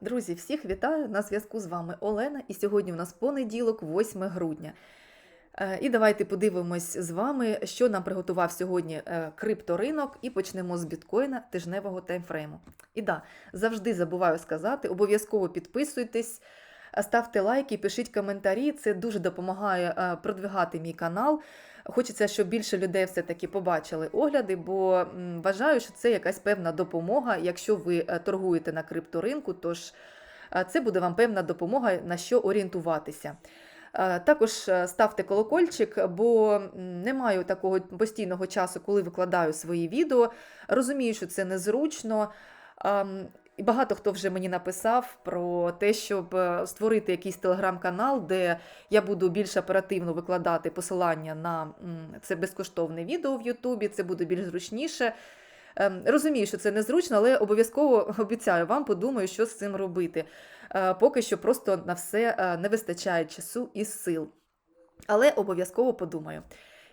Друзі, всіх вітаю! На зв'язку з вами Олена, і сьогодні у нас понеділок, 8 грудня. Е, І давайте подивимось з вами, що нам приготував сьогодні е, крипторинок, і почнемо з біткоїна тижневого таймфрейму. І да, завжди забуваю сказати, обов'язково підписуйтесь, е, ставте лайки, пишіть коментарі. Це дуже допомагає продвигати мій канал. Хочеться, щоб більше людей все-таки побачили огляди, бо вважаю, що це якась певна допомога, якщо ви е, торгуєте на крипторинку, тож е, це буде вам певна допомога на що орієнтуватися. Е, Також ставте колокольчик, бо не маю такого постійного часу, коли викладаю свої відео. Розумію, що це незручно. І багато хто вже мені написав про те, щоб е, створити якийсь телеграм-канал, де я буду більш оперативно викладати посилання на це безкоштовне відео в Ютубі, це буде більш зручніше. Ем, Розумію, що це незручно, але обов'язково обіцяю вам, подумаю, що з цим робити. Е, Поки що просто на все е, не вистачає часу і сил. Але обов'язково подумаю.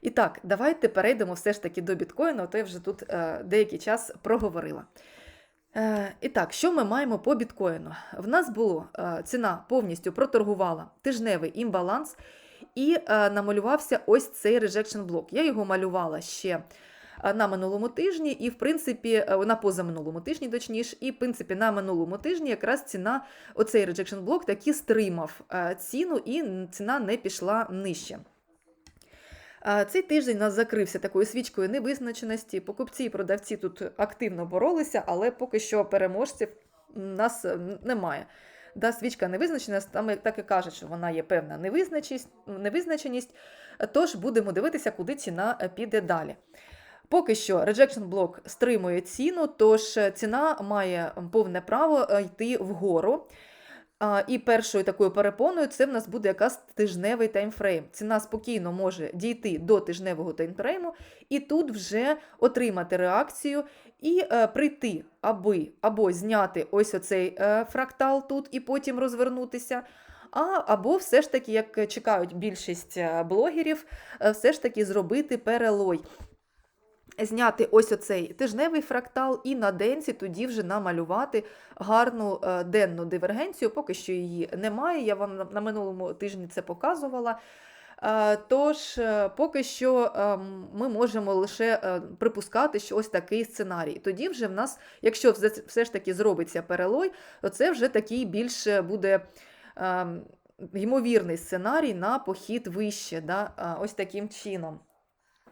І так, давайте перейдемо все ж таки до біткоїну, то я вже тут деякий час проговорила. Е, І так, що ми маємо по біткоїну? В нас було е, ціна повністю проторгувала тижневий імбаланс і е, намалювався ось цей rejection блок. Я його малювала ще на минулому тижні, і, в принципі, на позаминулому тижні, точніше, і в принципі на минулому тижні якраз ціна, оцей rejection блок таки стримав ціну, і ціна не пішла нижче. Цей тиждень нас закрився такою свічкою невизначеності. Покупці і продавці тут активно боролися, але поки що переможців нас немає. Да, свічка невизначена, там так і кажуть, що вона є певна невизначеність, невизначеність, тож будемо дивитися, куди ціна піде далі. Поки що rejection блок стримує ціну, тож е, ціна має повне право е, йти вгору. І першою такою перепоною це в нас буде якраз тижневий таймфрейм. Ціна спокійно може дійти до тижневого таймфрейму і тут вже отримати реакцію і е, прийти, аби або зняти ось оцей е, фрактал тут і потім розвернутися. А, або все ж таки, як чекають більшість е, блогерів, е, все ж таки зробити перелой. Зняти ось оцей тижневий фрактал і на денці тоді вже намалювати гарну е, денну дивергенцію. Поки що її немає. Я вам на, минулому тижні це показувала. Е, Тож, е, поки що е, ми можемо лише припускати, що ось такий сценарій. Тоді вже в нас, якщо все- ж таки зробиться перелой, то це вже такий більше буде. е, Ймовірний сценарій на похід вище, да, ось таким чином.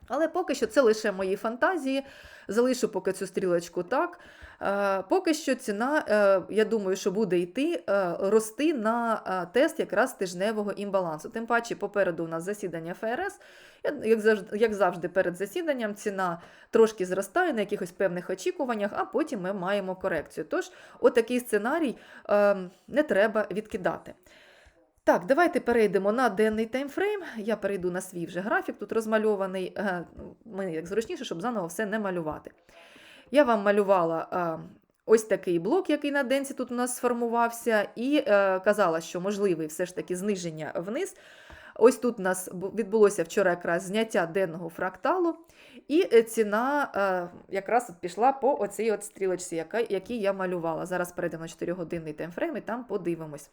Але поки що це лише мої фантазії. Залишу поки цю стрілочку так. Е, Поки що ціна, е, я думаю, що буде йти, е, рости на тест якраз тижневого імбалансу. Тим паче, попереду у нас засідання ФРС. Як завжди, як завжди, перед засіданням ціна трошки зростає на якихось певних очікуваннях, а потім ми маємо корекцію. Тож, отакий сценарій е, не треба відкидати. Так, давайте перейдемо на денний таймфрейм. Я перейду на свій вже графік, тут розмальований. е, Мені як зручніше, щоб заново все не малювати. Я вам малювала е, ось такий блок, який на денці тут у нас сформувався, і е, казала, що можливий все ж таки зниження вниз. Ось тут у нас відбулося вчора якраз зняття денного фракталу, і ціна якраз пішла по оцій от стрілочці, якій я малювала. Зараз перейдемо на 4-годинний таймфрейм і там подивимось.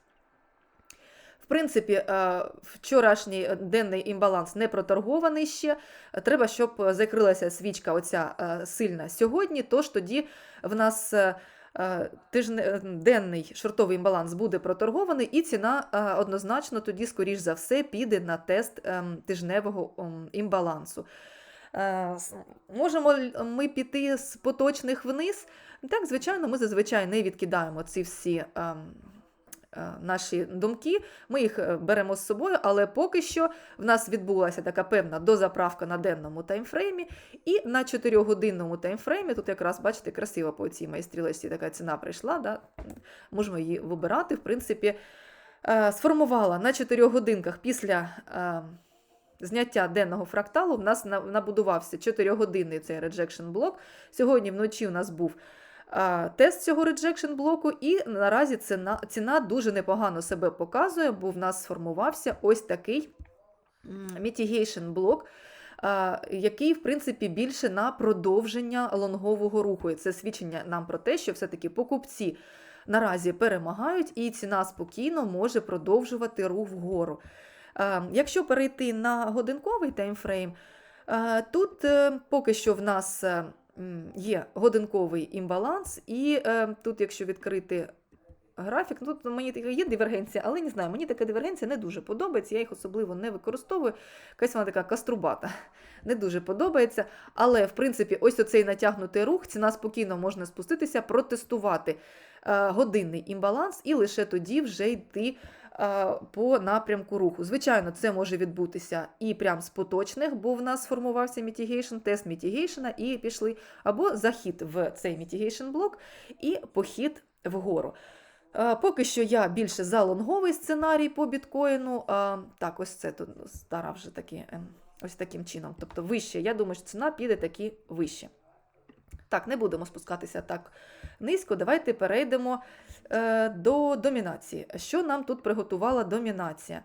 Принципі, е, вчорашній денний імбаланс не проторгований ще. Треба, щоб закрилася свічка оця е, сильна сьогодні, тож тоді в нас е, е, тижне- е, денний шортовий імбаланс буде проторгований, і ціна однозначно тоді, скоріш за все, піде на тест тижневого імбалансу. Можемо ми піти з поточних вниз? Так, звичайно, ми зазвичай не відкидаємо ці всі ем, наші думки, ми їх е, беремо з собою, але поки що в нас відбулася така певна дозаправка на денному таймфреймі, і на 4-годинному таймфреймі, тут якраз, бачите, красиво по цій моїй стрілочці така ціна прийшла, да? можемо її вибирати, в принципі, е, сформувала на 4 годинках після. е, Зняття денного фракталу в нас набудувався 4-годинний цей rejection блок. Сьогодні вночі у нас був тест цього rejection блоку, і наразі ціна, ціна дуже непогано себе показує, бо в нас сформувався ось такий mitigation блок, який, в принципі, більше на продовження лонгового руху. І це свідчення нам про те, що все-таки покупці наразі перемагають, і ціна спокійно може продовжувати рух вгору. Якщо перейти на годинковий таймфрейм, тут е, поки що в нас е, є годинковий імбаланс, і е, тут, якщо відкрити графік, ну, тут мені така є дивергенція, але не знаю, мені така дивергенція не дуже подобається, я їх особливо не використовую. Якась вона така каструбата, не дуже подобається. Але, в принципі, ось оцей натягнутий рух, ціна спокійно можна спуститися, протестувати е, годинний імбаланс і лише тоді вже йти по напрямку руху. Звичайно, це може відбутися і прям з поточних, бо в нас сформувався мітігейшн, тест мітігейшена, і пішли, або захід в цей мітігейшн блок і похід вгору. Е, Поки що я більше за лонговий сценарій по біткоїну. Так, ось це тут стара вже таки, ем, ось таким чином. Тобто вище. Я думаю, що ціна піде таки вище. Так, не будемо спускатися так низько. Давайте перейдемо е, до домінації. Що нам тут приготувала домінація?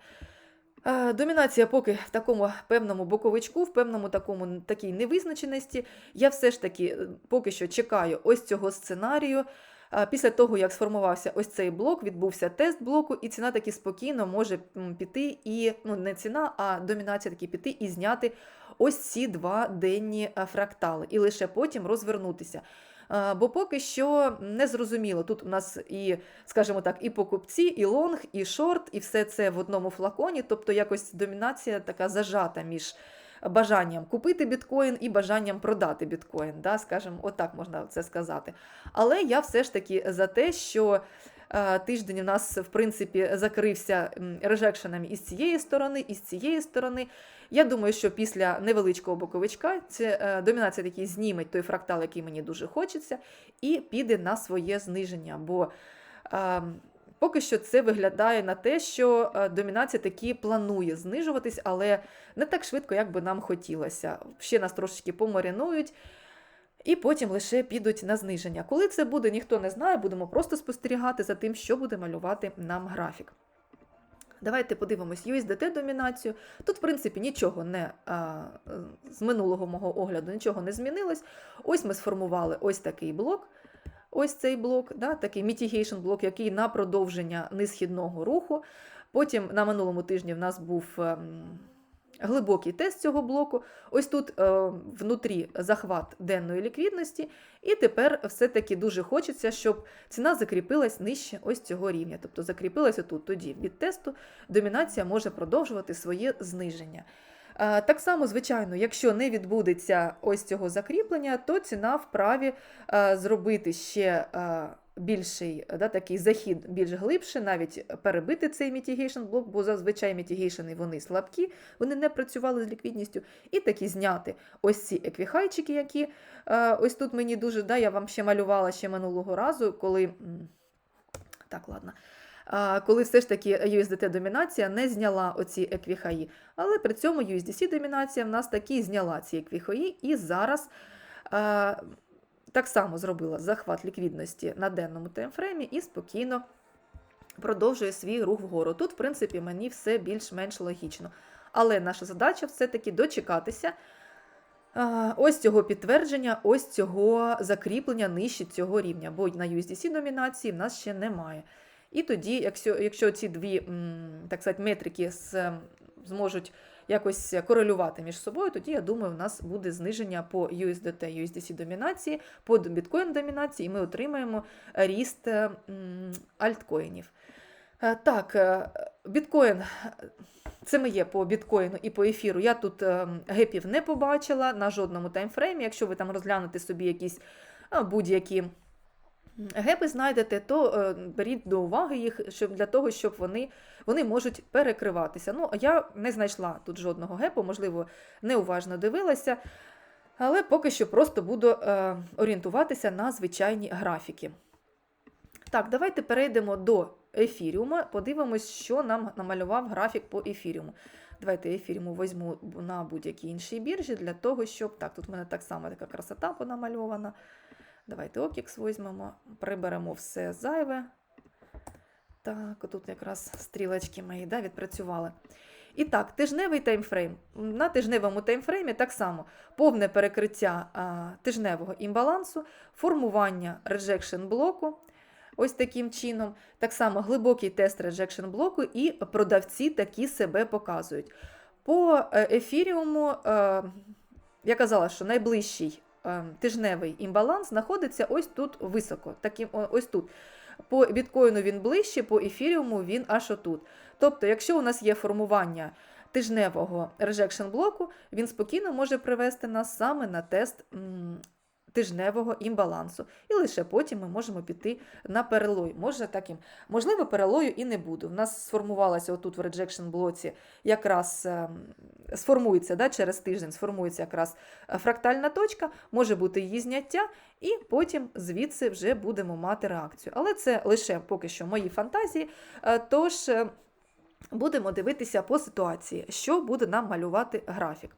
Е, Домінація поки в такому певному боковичку, в певному такому такій невизначеності. Я все ж таки е, поки що чекаю ось цього сценарію. Після того, як сформувався ось цей блок, відбувся тест блоку, і ціна таки спокійно може піти і ну не ціна, а домінація таки піти і зняти ось ці два денні е, фрактали, і лише потім розвернутися. Е, Бо поки що не зрозуміло. Тут у нас і, скажімо так, і покупці, і лонг, і шорт, і все це в одному флаконі. Тобто якось домінація така зажата між бажанням купити біткоін і бажанням продати біткоін. Да? Скажімо, отак можна це сказати. Але я все ж таки за те, що тиждень у нас, в принципі, закрився м, режекшенами із цієї сторони, і з цієї сторони. Я думаю, що після невеличкого боковичка це е, домінація таки зніме той фрактал, який мені дуже хочеться, і піде на своє зниження. Бо е, поки що це виглядає на те, що е, домінація таки планує знижуватись, але не так швидко, як би нам хотілося. Ще нас трошечки помаринують. І потім лише підуть на зниження. Коли це буде, ніхто не знає, будемо просто спостерігати за тим, що буде малювати нам графік. Давайте подивимось USDT домінацію. Тут, в принципі, нічого не а, з минулого мого огляду нічого не змінилось. Ось ми сформували ось такий блок. Ось цей блок, да, такий mitigation блок, який на продовження несхідного руху. Потім на минулому тижні в нас був ем, глибокий тест цього блоку. Ось тут е, внутрі захват денної ліквідності, і тепер все-таки дуже хочеться, щоб ціна закріпилась нижче ось цього рівня. Тобто закріпилася тут тоді від тесту, домінація може продовжувати своє зниження. Е, Так само, звичайно, якщо не відбудеться ось цього закріплення, то ціна вправі е, зробити ще е, більший да, такий захід більш глибше, навіть перебити цей mitigation блок, бо зазвичай mitigation вони слабкі, вони не працювали з ліквідністю, і такі зняти ось ці еквіхайчики, які е, ось тут мені дуже, да, я вам ще малювала ще минулого разу, коли. Так, ладно. Коли все ж таки USDT-домінація не зняла оці еквіхаї. Але при цьому USDC-домінація в нас таки зняла ці еквіхаї, і зараз а, так само зробила захват ліквідності на денному таймфреймі і спокійно продовжує свій рух вгору. Тут, в принципі, мені все більш-менш логічно. Але наша задача все-таки дочекатися ось цього підтвердження, ось цього закріплення нижче цього рівня, бо на USDC домінації в нас ще немає. І тоді, якщо, якщо ці дві так сказати, метрики зможуть якось корелювати між собою, тоді я думаю, у нас буде зниження по USDT, USDC домінації, по біткоін домінації, і ми отримаємо ріст е, альткоїнів. Е, Так, е, біткоін. Це моє по біткоїну і по ефіру. Я тут гепів не побачила на жодному таймфреймі. Якщо ви там розглянете собі якісь а, гепи знайдете, то е, беріть до уваги їх щоб, для того, щоб вони, вони можуть перекриватися. Ну, я не знайшла тут жодного гепу, можливо, неуважно дивилася, але поки що просто буду е, орієнтуватися на звичайні графіки. Так, давайте перейдемо до ефіріума, подивимось, що нам намалював графік по ефіріуму. Давайте ефіріуму візьму на будь-якій іншій біржі для того, щоб. Так, тут в мене так само така красота понамальована. Давайте OKX візьмемо, приберемо все зайве. Так, отут якраз стрілочки мої да, відпрацювали. І так, тижневий таймфрейм. На тижневому таймфреймі так само повне перекриття а, тижневого імбалансу, формування rejection блоку, ось таким чином. Так само глибокий тест реджекшн блоку, і продавці такі себе показують. По е, ефіріуму е, я казала, що найближчий тижневий імбаланс знаходиться ось тут високо. Таким, ось тут. По біткоїну він ближче, по ефіріуму він аж отут. Тобто, якщо у нас є формування тижневого режекшн блоку, він спокійно може привести нас саме на тест тижневого імбалансу. І лише потім ми можемо піти на перелой. Може таким. Можливо, перелою і не буде. У нас сформувалася отут в реджекшн блоці якраз ем, сформується да, через тиждень, сформується якраз е, фрактальна точка, може бути її зняття, і потім звідси вже будемо мати реакцію. Але це лише поки що мої фантазії. е, Тож е, будемо дивитися по ситуації, що буде нам малювати графік.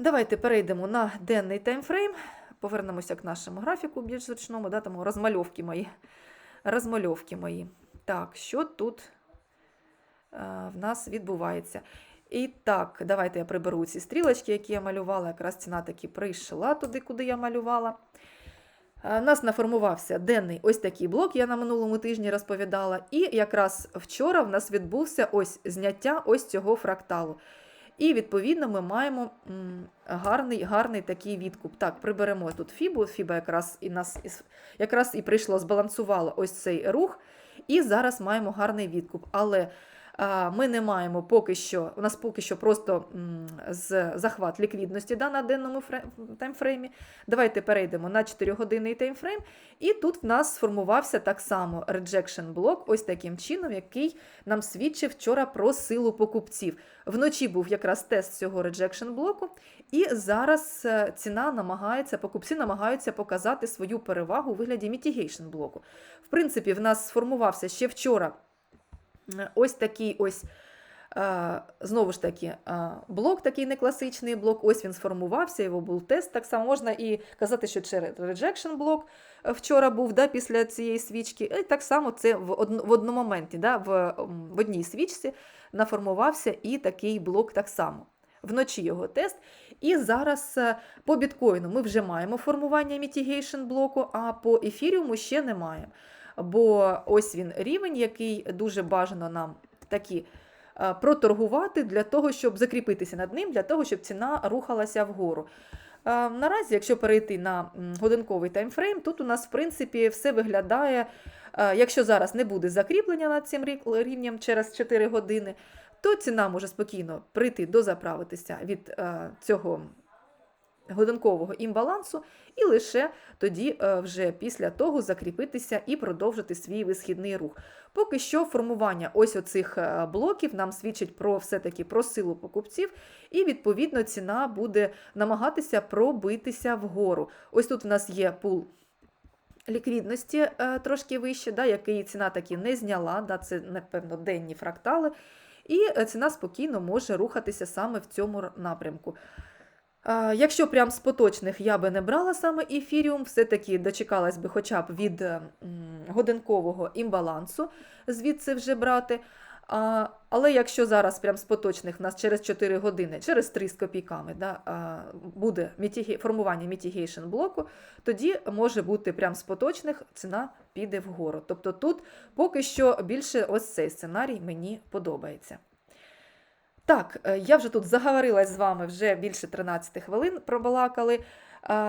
Давайте перейдемо на денний таймфрейм. Повернемося к нашому графіку більш зручному, да, тому розмальовки мої. Розмальовки мої. Так, що тут е, в нас відбувається? І так, давайте я приберу ці стрілочки, які я малювала. Якраз ціна таки прийшла туди, куди я малювала. Е, У нас наформувався денний ось такий блок, я на минулому тижні розповідала. І якраз вчора в нас відбувся ось зняття ось цього фракталу. І, відповідно, ми маємо гарний, гарний такий відкуп. Так, приберемо тут фібу. Фіба якраз і нас якраз і прийшло, збалансувала ось цей рух. І зараз маємо гарний відкуп. Але ми не маємо поки що, у нас поки що просто з захват ліквідності да, на денному таймфреймі. Давайте перейдемо на 4-годинний таймфрейм. І тут в нас сформувався так само rejection блок, ось таким чином, який нам свідчив вчора про силу покупців. Вночі був якраз тест цього rejection блоку, і зараз е, ціна намагається, покупці намагаються показати свою перевагу у вигляді mitigation блоку. В принципі, в нас сформувався ще вчора ось такий ось. е, Знову ж таки, е, блок такий не класичний блок, ось він сформувався, його був тест. Так само можна і казати, що через rejection блок е, вчора був да, після цієї свічки. І так само це в, одно, в одному моменті, да, в, в одній свічці наформувався і такий блок так само. Вночі його тест. І зараз по біткоїну ми вже маємо формування mitigation блоку, а по ефіріуму ще не маємо. Бо ось він рівень, який дуже бажано нам такі е, проторгувати для того, щоб закріпитися над ним, для того, щоб ціна рухалася вгору. Е, Наразі, якщо перейти на годинковий таймфрейм, тут у нас, в принципі, все виглядає, е, якщо зараз не буде закріплення над цим рівнем через 4 години, то ціна може спокійно прийти дозаправитися від цього годинкового імбалансу, і лише тоді е, вже після того закріпитися і продовжити свій висхідний рух. Поки що формування ось оцих е, блоків нам свідчить про все-таки про силу покупців, і відповідно ціна буде намагатися пробитися вгору. Ось тут у нас є пул. Ліквідності е, трошки вище, да, який ціна таки не зняла, да, це, напевно, денні фрактали, і ціна спокійно може рухатися саме в цьому напрямку. Якщо прям з поточних я би не брала саме ефіріум, все-таки дочекалась би хоча б від е, м, годинкового імбалансу, звідси вже брати. Але якщо зараз прям з поточних нас через 4 години, через 3 з копійками да, буде формування mitigation блоку, тоді може бути прям з поточних ціна піде вгору. Тобто тут поки що більше ось цей сценарій мені подобається. Так, е, я вже тут заговорилась з вами вже більше 13 хвилин пробалакали.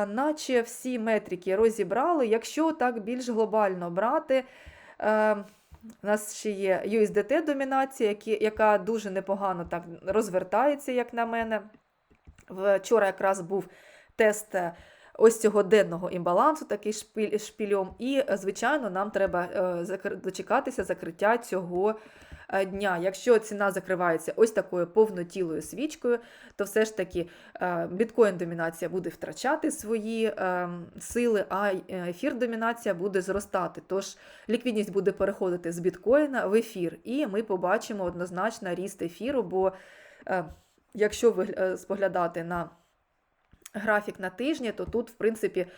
Наче всі метрики розібрали. Якщо так більш глобально брати, е, у нас ще є USDT домінація, яка дуже непогано так розвертається, як на мене. Вчора якраз був тест е, ось цього денного імбалансу, такий шпіль, шпільом. І, е, звичайно, нам треба е, дочекатися закриття цього е, дня. Якщо ціна закривається ось такою повнотілою свічкою, то все ж таки е, біткоін-домінація буде втрачати свої е, сили, а е, ефір-домінація буде зростати. Тож ліквідність буде переходити з біткоїна в ефір, і ми побачимо однозначно ріст ефіру, бо е, якщо ви е, споглядати на графік на тижні, то тут, в принципі, е,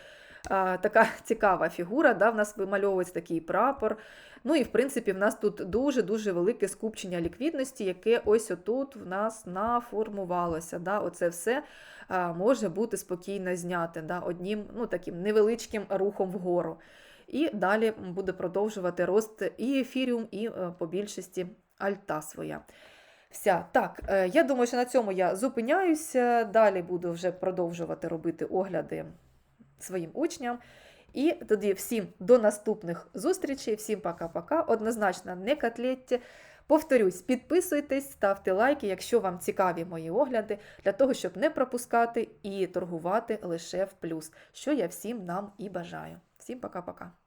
така цікава фігура. Да? В нас вимальовується такий прапор. Ну і в принципі, в нас тут дуже-дуже велике скупчення ліквідності, яке ось отут в нас наформувалося. Да? Оце все може бути спокійно зняте да? одним ну, таким невеличким рухом вгору. І далі буде продовжувати рост і ефіріум, і е, по більшості альта своя. Вся. Так, е, я думаю, що на цьому я зупиняюся. Далі буду вже продовжувати робити огляди своїм учням. І тоді всім до наступних зустрічей, всім пока-пока. Однозначно, не котлетті. Повторюсь, підписуйтесь, ставте лайки, якщо вам цікаві мої огляди, для того, щоб не пропускати і торгувати лише в плюс, що я всім нам і бажаю. Всім пока-пока.